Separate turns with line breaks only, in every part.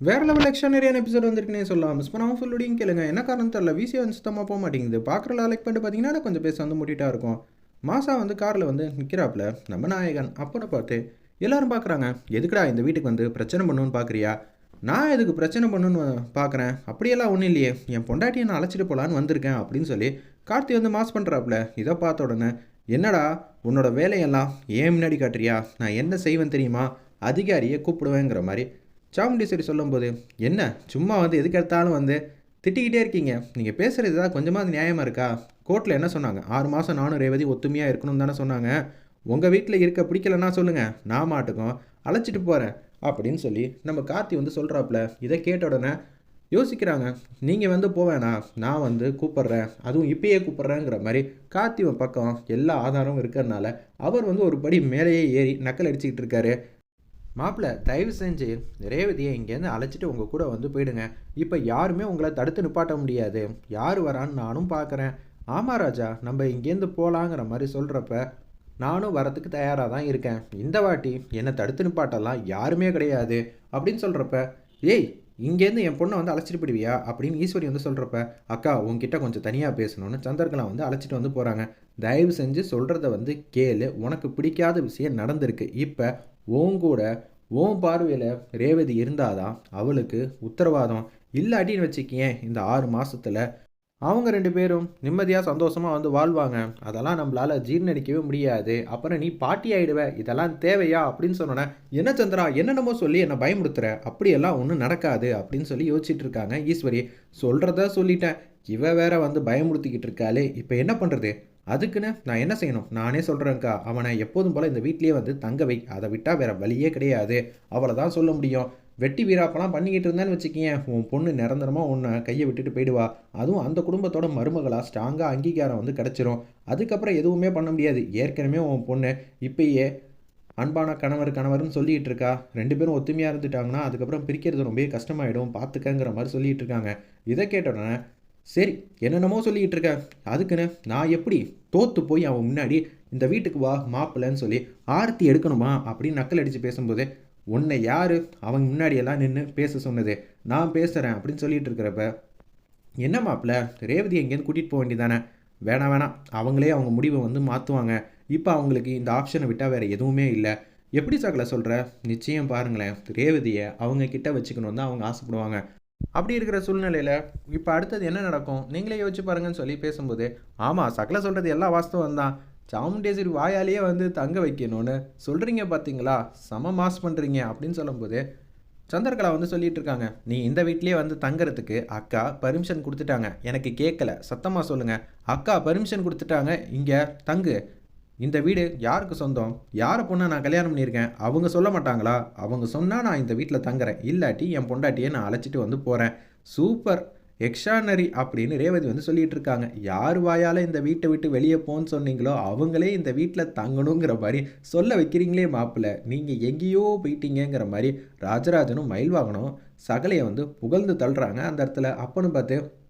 வேற level எக்ஸ்ட்ரானரியான episode வந்திருக்குனே சொல்லலாம் miss பண்ணாமல் ஃபுல்லுடையும் கேளுங்க. என்ன காரணம் தெரியல விசியை வந்து சுத்தமாக போக மாட்டேங்குது. பார்க்குற லைக் பண்ணிட்டு பார்த்தீங்கன்னா கொஞ்சம் பேச வந்து முட்டிட்டா இருக்கும். மாசா வந்து காரில் வந்து நிற்கிறாப்புல நம்ம நாயகன் அப்போன்னு பார்த்து எல்லாரும் பார்க்குறாங்க எதுக்குடா இந்த வீட்டுக்கு வந்து பிரச்சனை பண்ணுன்னு பார்க்குறியா நான் எதுக்கு பிரச்சனை பண்ணுன்னு பார்க்குறேன் அப்படியெல்லாம் ஒன்றும் இல்லையே. என் பொண்டாட்டியை நான் அழைச்சிட்டு போகலான்னு வந்திருக்கேன் அப்படின்னு சொல்லி கார்த்தி வந்து மாஸ் பண்ணுறாப்புல இதை பார்த்த உடனே என்னடா உன்னோட வேலையெல்லாம் ஏன் முன்னாடி காட்டுறியா? நான் என்ன செய்வேன் தெரியுமா? அதிகாரியை கூப்பிடுவேங்கிற மாதிரி சாமுண்டீஸ்வரி சொல்லும்போது என்ன? சும்மா வந்து எதுக்கு எடுத்தாலும் வந்து திட்டிக்கிட்டே இருக்கீங்க. நீங்கள் பேசுகிறது தான் கொஞ்சமாக நியாயமாக இருக்கா? கோர்ட்டில் என்ன சொன்னாங்க? ஆறு மாதம் நானும் ரேவதி ஒத்துமையாக இருக்கணும்னு தானே சொன்னாங்க. உங்கள் வீட்டில் இருக்க பிடிக்கலன்னா சொல்லுங்கள் நான் மாட்டுக்கும். அழைச்சிட்டு போகிறேன் அப்படின்னு சொல்லி நம்ம கார்த்தி வந்து சொல்கிறாப்புல இதை கேட்ட உடனே யோசிக்கிறாங்க. நீங்கள் வந்து போவேணா நான் வந்து கூப்பிட்றேன். அதுவும் இப்பயே கூப்பிட்றேங்கிற மாதிரி கார்த்திவன் பக்கம் எல்லா ஆதாரமும் இருக்கிறதுனால அவர் வந்து ஒரு படி மேலேயே ஏறி நக்கல் அடிச்சுக்கிட்டு இருக்காரு. மாப்பிள்ளை தயவு செஞ்சு ரேவதியை இங்கேருந்து அழைச்சிட்டு உங்கள் கூட வந்து போயிடுங்க. இப்போ யாருமே உங்களை தடுத்து நிப்பாட்ட முடியாது. யார் வரான்னு நானும் பார்க்குறேன் ஆமாம் ராஜா நம்ம இங்கேருந்து போகலாங்கிற மாதிரி சொல்கிறப்ப நானும் வரத்துக்கு தயாராக தான் இருக்கேன். இந்த வாட்டி என்னை தடுத்து நிப்பாட்டெல்லாம் யாருமே கிடையாது அப்படின்னு சொல்கிறப்ப ஏய் இங்கேருந்து என் பொண்ணை வந்து அழைச்சிட்டு போயிடுவியா? அப்படின்னு ஈஸ்வரி வந்து சொல்கிறப்ப அக்கா உங்ககிட்ட கொஞ்சம் தனியாக பேசணும்னு சந்திரகலா வந்து அழைச்சிட்டு வந்து போகிறாங்க தயவு செஞ்சு சொல்கிறத வந்து கேளு. உனக்கு பிடிக்காத விஷயம் நடந்திருக்கு. இப்போ உன் கூட உன் பார்வையில் ரேவதி இருந்தாதான் அவளுக்கு உத்தரவாதம் இல்லாட்டின்னு வச்சுக்கியேன் இந்த ஆறு மாதத்தில் அவங்க ரெண்டு பேரும் நிம்மதியாக சந்தோஷமாக வந்து வாழ்வாங்க. அதெல்லாம் நம்மளால் ஜீர்ணடிக்கவே முடியாது. அப்புறம் நீ பாட்டி ஆயிடுவ. இதெல்லாம் தேவையா? அப்படின்னு சொன்னோன்னே என்ன சந்திரா என்னென்னமோ சொல்லி என்னை பயமுறுத்துற? அப்படியெல்லாம் ஒன்றும் நடக்காது. அப்படின்னு சொல்லி யோசிச்சுட்டு இருக்காங்க ஈஸ்வரி. சொல்கிறத சொல்லிட்டேன். இவ வேற வந்து பயமுறுத்திக்கிட்டு இருக்காளே. இப்போ என்ன பண்ணுறது அதுக்குன்னு நான் என்ன செய்யணும்? நானே சொல்கிறேன்க்கா அவனை எப்போதும் போல் இந்த வீட்லேயே வந்து தங்க வை. அதை விட்டால் வேறு வழியே கிடையாது. அவளை தான் சொல்ல முடியும். வெட்டி வீராப்பெல்லாம் பண்ணிக்கிட்டு இருந்தேன்னு வச்சுக்கேன் உன் பொண்ணு நிரந்தரமாக உன்னை கையை விட்டுட்டு போயிடுவா. அதுவும் அந்த குடும்பத்தோட மருமகளாக ஸ்ட்ராங்காக அங்கீகாரம் வந்து கிடச்சிரும். அதுக்கப்புறம் எதுவுமே பண்ண முடியாது. ஏற்கனவே உன் பொண்ணு இப்பயே அன்பான கணவர் கணவர்னு சொல்லிகிட்டு இருக்கா. ரெண்டு பேரும் ஒத்துமையாக இருந்துட்டாங்கன்னா அதுக்கப்புறம் பிரிக்கிறது ரொம்பவே கஷ்டமாயிடும். பார்த்துக்கங்கிற மாதிரி சொல்லிகிட்டு இருக்காங்க. இதை கேட்டோடனே சரி என்னென்னமோ சொல்லிக்கிட்டு இருக்க. அதுக்குன்னு நான் எப்படி தோத்து போய் அவன் முன்னாடி இந்த வீட்டுக்கு வா மாப்பிள்ளன்னு சொல்லி ஆரத்தி எடுக்கணுமா அப்படின்னு நக்கல் அடித்து பேசும்போது உன்னை யார்? அவங்க முன்னாடியெல்லாம் நின்று பேச சொன்னது. நான் பேசுகிறேன் அப்படின்னு சொல்லிட்டு இருக்கிறப்ப என்ன மாப்பிள்ள? ரேவதி எங்கேருந்து கூட்டிகிட்டு போக வேண்டியதானே? வேணாம் வேணாம். அவங்களே அவங்க முடிவை வந்து மாற்றுவாங்க இப்போ அவங்களுக்கு இந்த ஆப்ஷனை விட்டால் வேறு எதுவுமே இல்லை. எப்படி சாக்கலை சொல்கிற நிச்சயம் பாருங்களேன். ரேவதியை அவங்க கிட்ட வச்சுக்கணும் தான் அவங்க ஆசைப்படுவாங்க. அப்படி இருக்கிற சூழ்நிலையில் இப்போ அடுத்தது என்ன நடக்கும்? நீங்களே யோசிச்சு பாருங்கன்னு சொல்லி பேசும்போது ஆமாம் சக்கலை சொல்கிறது எல்லா வாஸ்தவம் தான். சாமுண்டேஸ்வரி வாயாலேயே வந்து தங்க வைக்கணும்னு சொல்கிறீங்க பார்த்தீங்களா சம மாஸ் பண்ணுறீங்க அப்படின்னு சொல்லும்போது சந்திரகலா வந்து சொல்லிட்டு இருக்காங்க. நீ இந்த வீட்லேயே வந்து தங்குறதுக்கு அக்கா பர்மிஷன் கொடுத்துட்டாங்க. எனக்கு கேட்கல சத்தமாக சொல்லுங்கள் அக்கா பர்மிஷன் கொடுத்துட்டாங்க. இங்கே தங்கு. இந்த வீடு யாருக்கு சொந்தம்? யாரை பொண்ணை நான் கல்யாணம் பண்ணியிருக்கேன்? அவங்க சொல்ல மாட்டாங்களா? அவங்க சொன்னால் நான் இந்த வீட்டில் தங்குறேன். இல்லாட்டி என் பொண்டாட்டியை நான் அழைச்சிட்டு வந்து போகிறேன் சூப்பர். எக்ஸ்ட்ரானரி அப்படின்னு ரேவதி வந்து சொல்லிட்டு இருக்காங்க. யார் வாயால் இந்த வீட்டை விட்டு வெளியே போன்னு சொன்னீங்களோ அவங்களே இந்த வீட்டில் தங்கணுங்கிற மாதிரி சொல்ல வைக்கிறீங்களே மாப்பிள்ள. நீங்கள் எங்கேயோ போயிட்டீங்கிற மாதிரி ராஜராஜனும் மயில் வாங்கணும் சகலையை வந்து புகழ்ந்து தள்ளுறாங்க. அந்த இடத்துல அப்பன்னு பார்த்து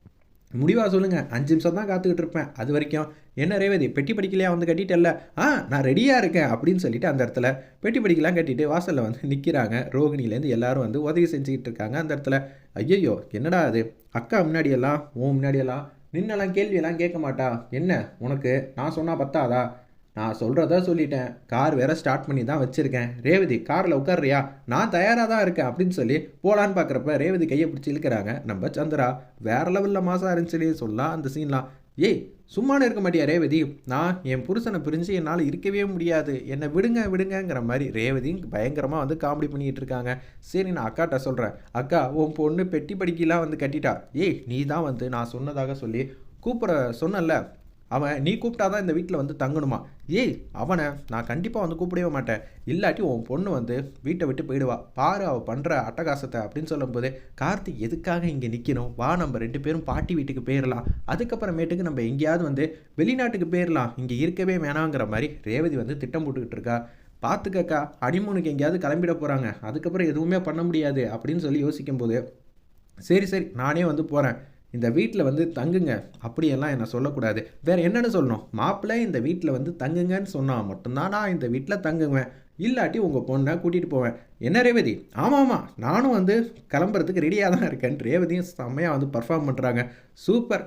முடிவாக சொல்லுங்கள் அஞ்சு நிமிஷம் தான் காத்துக்கிட்டு இருப்பேன். அது வரைக்கும் என்ன ரேவதி பெட்டி படிக்கலையா? வந்து கட்டிட்டல்ல ஆ நான் ரெடியாக இருக்கேன் அப்படின்னு சொல்லிட்டு அந்த இடத்துல பெட்டி படிக்கலாம் கட்டிட்டு வாசலில் வந்து நிற்கிறாங்க ரோகிணிலேருந்து எல்லாரும் வந்து உதவி செஞ்சுக்கிட்டு இருக்காங்க அந்த இடத்துல. ஐயையோ என்னடா அது? அக்கா முன்னாடியெல்லாம் ஓ முன்னாடியெல்லாம் நின்னெல்லாம் கேள்வியெல்லாம் கேட்க மாட்டா. என்ன உனக்கு நான் சொன்னால் பத்தாதா? நான் சொல்கிறத சொல்லிட்டேன். கார் வேற ஸ்டார்ட் பண்ணி தான் வச்சுருக்கேன். ரேவதி காரில் உட்காருறியா? நான் தயாராக தான் இருக்கேன் அப்படின்னு சொல்லி போகலான்னு பார்க்குறப்ப ரேவதி கையை பிடிச்சி இழுக்கிறாங்க. நம்ம சந்திரா வேற லெவலில் மாசம் இருந்துச்சுலே சொல்லலாம் அந்த சீன்லாம் ஏய் சும்மானு இருக்க மாட்டியா ரேவதி? நான் என் புருஷனை பிரிஞ்சு என்னால் இருக்கவே முடியாது. என்னை விடுங்க விடுங்கங்கிற மாதிரி ரேவதி பயங்கரமாக வந்து காமெடி பண்ணிகிட்டு இருக்காங்க. சரி நான் அக்காட்ட சொல்கிறேன் அக்கா உன் பொண்ணு பெட்டி படிக்கலாம் வந்து கட்டிட்டா. ஏய் நீ தான் வந்து நான் சொன்னதாக சொல்லி கூப்பிட சொன்னல அவன் நீ கூப்பிட்டாதான் இந்த வீட்டில் வந்து தங்கணுமா? ஏய் அவனை நான் கண்டிப்பாக வந்து கூப்பிடவே மாட்டேன். இல்லாட்டி உன் பொண்ணு வந்து வீட்டை விட்டு போயிடுவா. பாரு அவள் பண்ணுற அட்டகாசத்தை அப்படின்னு சொல்லும்போது கார்த்திக் எதுக்காக இங்கே நிற்கணும் வா நம்ம ரெண்டு பேரும் பாட்டி வீட்டுக்கு போயிடலாம் அதுக்கப்புறமேட்டுக்கு நம்ம எங்கேயாவது வந்து வெளிநாட்டுக்கு போயிடலாம் இங்கே இருக்கவே வேணாங்கிற மாதிரி ரேவதி வந்து திட்டம் போட்டுக்கிட்டு இருக்கா. பார்த்துக்கக்கா அடிமூனுக்கு எங்கேயாவது கிளம்பிட போகிறாங்க அதுக்கப்புறம் எதுவுமே பண்ண முடியாது அப்படின்னு சொல்லி யோசிக்கும்போது சரி சரி நானே வந்து போகிறேன் இந்த வீட்டில் வந்து தங்குங்க. அப்படியெல்லாம் என்ன சொல்லக்கூடாது. வேறு என்னென்னு சொல்லணும்? மாப்பிள்ளை இந்த வீட்டில் வந்து தங்குங்கன்னு சொன்னால் மட்டும்தான் நான் இந்த வீட்டில் தங்குவேன். இல்லாட்டி உங்கள் பொண்ணை கூட்டிகிட்டு போவேன். என்ன ரேவதி? ஆமாம் ஆமாம் நானும் வந்து கிளம்புறதுக்கு ரெடியாக தான் இருக்கேன். ரேவதியும் செம்மையாக வந்து பர்ஃபார்ம் பண்ணுறாங்க சூப்பர்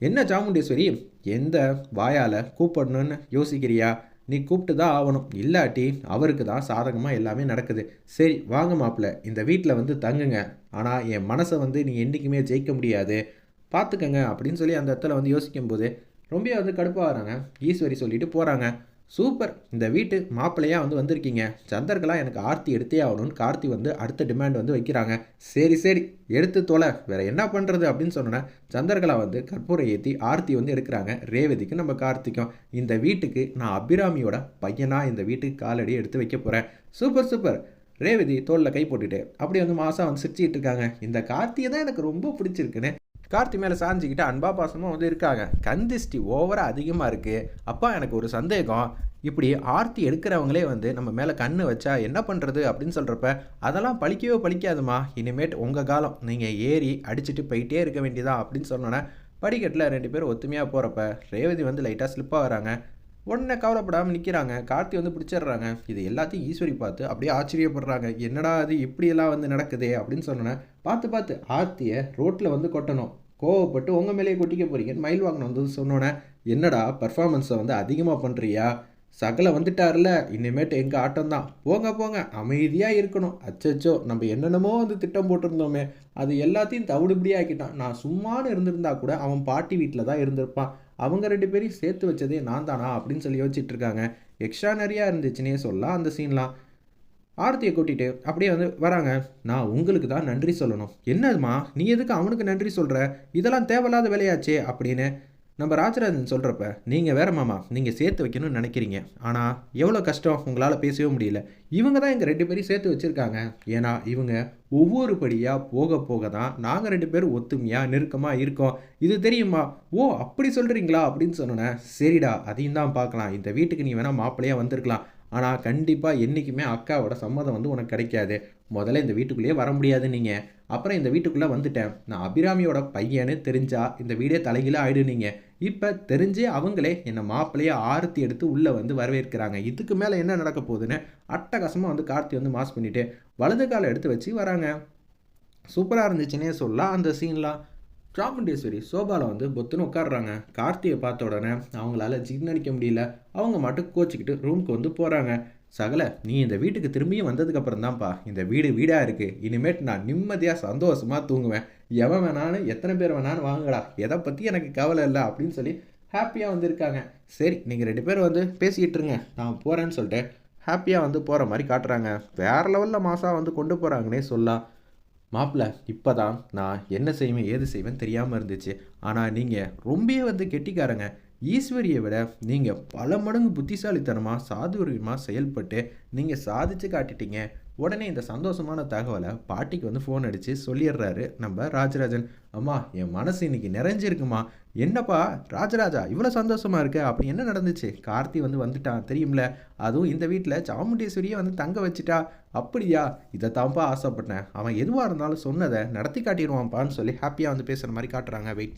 என்ன சாமுண்டீஸ்வரி எந்த வாயால் கூப்பிடணும்னு யோசிக்கிறியா? நீ கூப்பிட்டு தான் ஆகணும். இல்லாட்டி அவருக்கு தான் சாதகமாக எல்லாமே நடக்குது. சரி வாங்க மாப்பிள்ள. இந்த வீட்டில் வந்து தங்குங்க. ஆனால் என் மனசை வந்து நீ என்றைக்குமே ஜெயிக்க முடியாது. பார்த்துக்கங்க அப்படின்னு சொல்லி அந்த இடத்துல வந்து யோசிக்கும் போது ரொம்ப வந்து கடுப்பாகிறாங்க ஈஸ்வரி சொல்லிட்டு போகிறாங்க சூப்பர். இந்த வீட்டு மாப்பிள்ளையாக வந்து வந்திருக்கீங்க. சந்தர்களாக எனக்கு ஆர்த்தி எடுத்தே ஆகணும்னு கார்த்தி வந்து அடுத்த டிமாண்ட் வந்து வைக்கிறாங்க. சரி சரி. எடுத்து தொலை. வேறு என்ன பண்ணுறது அப்படின்னு சொன்னோன்னா சந்தர்களா வந்து கற்பூரை ஏற்றி ஆர்த்தி வந்து எடுக்கிறாங்க. ரேவதிக்கு நம்ம கார்த்திக்கும் இந்த வீட்டுக்கு நான் அபிராமியோட பையனாக இந்த வீட்டுக்கு காலடி எடுத்து வைக்க போகிறேன் சூப்பர் சூப்பர். ரேவதி தோளில் கை போட்டுட்டு அப்படி வந்து மாதம் வந்து சிரிச்சிக்கிட்டு இருக்காங்க. இந்த கார்த்தியை தான் எனக்கு ரொம்ப பிடிச்சிருக்குன்னு கார்த்தி மேலே சாஞ்சிக்கிட்டு அன்பா பாசமாக வந்து இருக்காங்க. கந்திஷ்டி ஓவராக அதிகமாக இருக்குது அப்பா எனக்கு ஒரு சந்தேகம். இப்படி ஆர்த்தி எடுக்கிறவங்களே வந்து நம்ம மேலே கண்ணு வச்சா என்ன பண்ணுறது அப்படின்னு சொல்கிறப்ப அதெல்லாம் பழிக்கவே பழிக்காதுமா இனிமேட் உங்கள் காலம். நீங்கள் ஏறி அடிச்சுட்டு போயிட்டே இருக்க வேண்டியதா? அப்படின்னு சொன்னோன்னே படிக்கட்டில் ரெண்டு பேரும் ஒத்துமையாக போகிறப்ப ரேவதி வந்து லைட்டாக ஸ்லிப்பாக வராங்க. உடனே கவலைப்படாமல் நிற்கிறாங்க கார்த்தி வந்து பிடிச்சிடுறாங்க. இது எல்லாத்தையும் ஈஸ்வரி பார்த்து அப்படியே ஆச்சரியப்படுறாங்க. என்னடா அது இப்படியெல்லாம் வந்து நடக்குதே அப்படின்னு சொன்னோன்னே பார்த்து பார்த்து ஆர்த்தியை ரோட்டில் வந்து கொட்டணும். கோவப்பட்டு உங்கள் மேலேயே கொட்டிக்க போகிறீங்கன்னு மயில் வாங்கணும் வந்து சொன்னோன்னே என்னடா பர்ஃபார்மன்ஸை வந்து அதிகமாக பண்ணுறியா சகலை வந்துட்டார்ல இனிமேட்டு எங்கள் ஆட்டம் தான். போங்க போங்க. அமைதியாக இருக்கணும். அச்சச்சோ நம்ம என்னென்னமோ வந்து திட்டம் போட்டிருந்தோமே. அது எல்லாத்தையும் தவிடுபடியாக்கிட்டான். நான் சும்மானு இருந்திருந்தா கூட அவன் பாட்டி வீட்டில் தான் இருந்திருப்பான். அவங்க ரெண்டு பேரையும் சேர்த்து வச்சதே நான் தானா அப்படின்னு சொல்லி யோசிச்சுட்டு இருக்காங்க. எக்ஸ்ட்ரா நிறையா இருந்துச்சுன்னே சொல்லலாம் அந்த சீன்லாம் ஆர்த்தியை கூட்டிகிட்டு அப்படியே வந்து வராங்க. நான் உங்களுக்கு தான் நன்றி சொல்லணும். என்னதுமா நீ எதுக்கு அவனுக்கு நன்றி சொல்கிற இதெல்லாம் தேவையில்லாத வேலையாச்சே அப்படின்னு நம்ம ராஜராஜன் சொல்கிறப்ப நீங்கள் வேற மாமா நீங்கள் சேர்த்து வைக்கணும்னு நினைக்கிறீங்க. ஆனால் எவ்வளோ கஷ்டம்? உங்களால் பேசவே முடியல. இவங்க தான் எங்கள் ரெண்டு பேரையும் சேர்த்து வச்சுருக்காங்க. ஏன்னா இவங்க ஒவ்வொரு படியாக போக போக தான் நாங்கள் ரெண்டு பேரும் ஒத்துமையாக நெருக்கமாக இருக்கோம். இது தெரியுமா? ஓ அப்படி சொல்கிறீங்களா அப்படின்னு சொன்னோன்னே சரிடா அதையும் தான் பார்க்கலாம். இந்த வீட்டுக்கு நீ வேணால் மாப்பிள்ளையாக வந்திருக்கலாம். ஆனால் கண்டிப்பாக என்றைக்குமே அக்காவோட சம்மதம் வந்து உனக்கு கிடைக்காது. முதல்ல இந்த வீட்டுக்குள்ளேயே வர முடியாது நீங்கள் அப்புறம் இந்த வீட்டுக்குள்ளே வந்துட்டேன். நான் அபிராமியோட பையன்னு தெரிஞ்சா இந்த வீடே தலைகீழாக ஆயிடுனீங்க இப்போ தெரிஞ்சே அவங்களே என்னை மாப்பிள்ளையே ஆரத்தி எடுத்து உள்ளே வந்து வரவேற்கிறாங்க. இதுக்கு மேலே என்ன நடக்க போகுதுன்னு அட்டகாசமாக வந்து கார்த்தி வந்து மாஸ் பண்ணிவிட்டு வலது காலை எடுத்து வச்சு வராங்க. சூப்பராக இருந்துச்சுன்னே சொல்லலாம் அந்த சீன்லாம் சாமுண்டேஸ்வரி சோபாவில் வந்து பொத்துன்னு உட்காடுறாங்க கார்த்தியை பார்த்த உடனே அவங்களால ஜீர்ணிக்க முடியல. அவங்க மட்டும் கோச்சிக்கிட்டு ரூமுக்கு வந்து போகிறாங்க சகல நீ இந்த வீட்டுக்கு திரும்பியும் வந்ததுக்கப்புறம் தான்ப்பா இந்த வீடு வீடாக இருக்குது இனிமேட் நான் நிம்மதியாக சந்தோஷமாக தூங்குவேன். எவன் வேணாலும் எத்தனை பேர் வேணான்னு வாங்கடா. எதை பற்றி எனக்கு கவலை இல்லை அப்படின்னு சொல்லி ஹாப்பியாக வந்திருக்காங்க. சரி நீங்கள் ரெண்டு பேரும் வந்து பேசிக்கிட்டு இருங்க. நான் போகிறேன்னு சொல்லிட்டு ஹாப்பியாக வந்து போகிற மாதிரி காட்டுறாங்க. வேறு லெவலில் மாதம் வந்து கொண்டு போகிறாங்கன்னே சொல்லலாம். மாப்பிள்ள இப்போ தான் நான் என்ன செய்வேன் ஏது செய்வேன் தெரியாமல் இருந்துச்சு. ஆனால் நீங்கள் ரொம்பவே வந்து கெட்டிக்காரங்க. ஈஸ்வரியை விட நீங்கள் பல மடங்கு புத்திசாலித்தனமாக சாதுரியமாக செயல்பட்டு நீங்கள் சாதிச்சு காட்டிட்டீங்க. உடனே இந்த சந்தோஷமான தகவலை பாட்டிக்கு வந்து ஃபோன் அடித்து சொல்லிடுறாரு நம்ம ராஜராஜன். அம்மா என் மனசு இன்னைக்கு நிறைஞ்சிருக்குமா? என்னப்பா ராஜராஜா இவ்வளோ சந்தோஷமாக இருக்க? அப்படி என்ன நடந்துச்சு? கார்த்தி வந்து வந்துட்டான் தெரியும்ல? அதுவும் இந்த வீட்டில் சாமுண்டேஸ்வரியை வந்து தங்க வச்சுட்டா. அப்படியா? இதை தான்ப்பா ஆசைப்பட்டேன். அவன் எதுவாக இருந்தாலும் சொன்னதை நடத்தி காட்டிடுவான்ப்பான்னு சொல்லி ஹாப்பியாக வந்து பேசுகிற மாதிரி காட்டுறாங்க. வெயிட் பண்ணி